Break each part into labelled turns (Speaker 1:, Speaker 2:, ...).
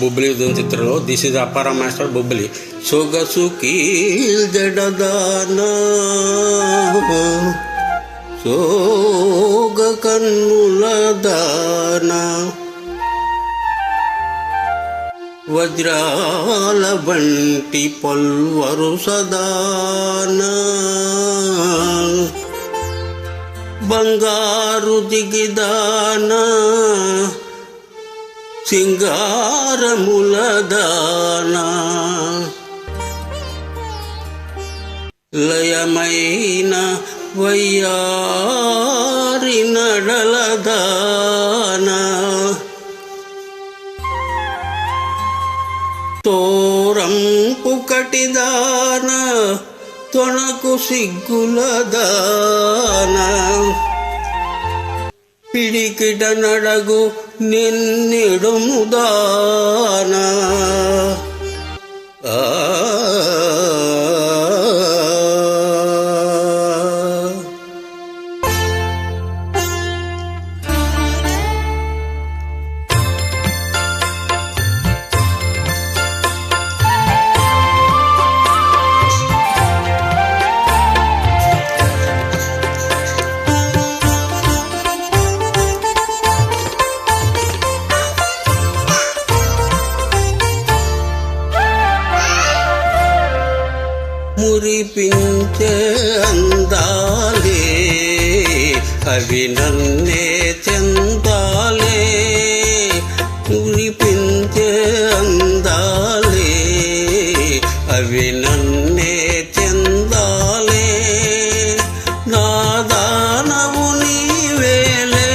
Speaker 1: బొబ్బిలి చిత్రంలో this is అపార master Bobbili. సొగసు కీల్ సోగ కన్నుల దాన. వజ్రాల వంటి పల్వరు సదాన. బంగారు దిగిదానా సింగారముల లయమైన వయ్యారి నడల తోరం తోరంపు కటిదాన తొణకు సిగ్గుల പിടിക്കിട നടകു നിന്നിടും ഉദാന ആ కనిపించే అందాలే అవి నన్నే చెందాలే. మురిపించే అందాలే అవి నన్నే చెందాలే. నా దానవు నీవేలే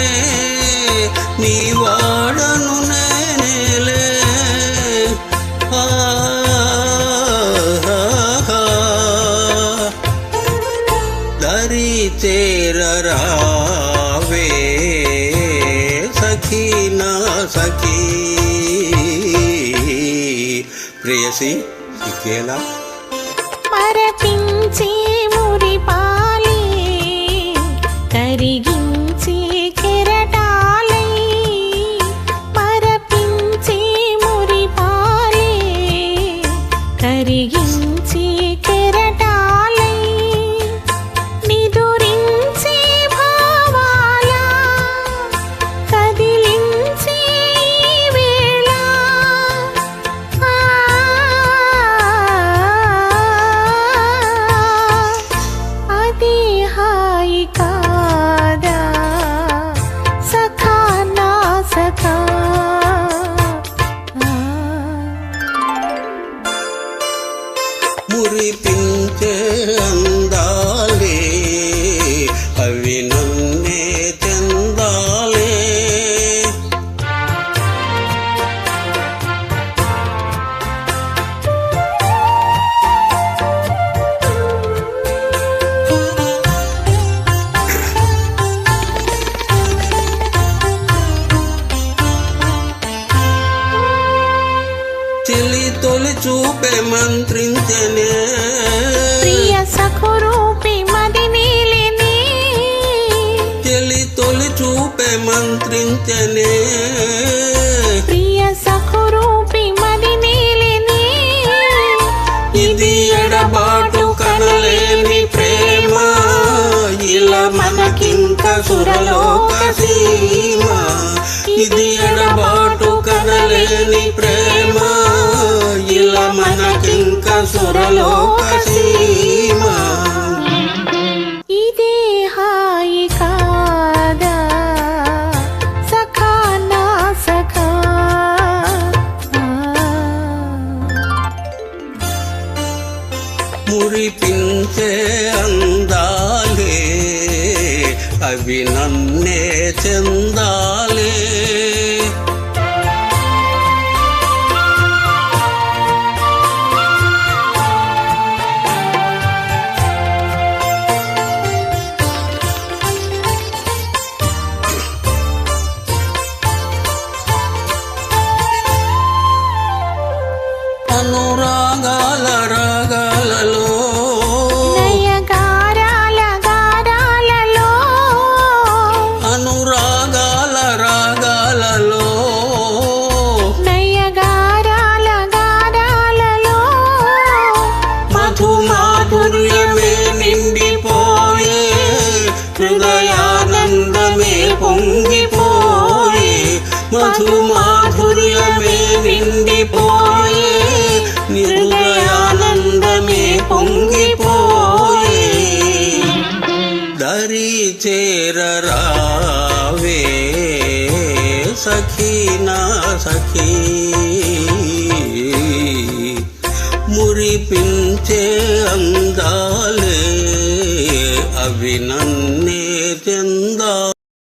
Speaker 1: నీ వాడను చేరరావే సఖీ నా సఖీ ప్రేయసి ఇకేలా
Speaker 2: మరపించి మురిపాలి కరిగి మురిపించే
Speaker 1: మంత్రించనే.
Speaker 2: ప్రియ సఖురూపి మది నీలిని.
Speaker 1: చెలి తొలి చూపే మంత్రించనే.
Speaker 2: ప్రియ సఖురూపి మది నీలిని.
Speaker 1: ఇది ఎడబాటు కనలేని ప్రేమ. ఇలా మనకింక సురలోక సీమ. ఇది సురలోక సీమ
Speaker 2: ఇదే హాయి కాదా? సఖా నా సఖా.
Speaker 1: మురిపించే అందాలే అవి నన్నే చెందా ఆనందమే పొంగిపోయే మధు మాధుర్యమే నిండిపోయే హృదయానందమే పొంగిపోయే. దరి చేరరావే సఖీ నా సఖీ. మురిపించే అందాలే అవి నన్ను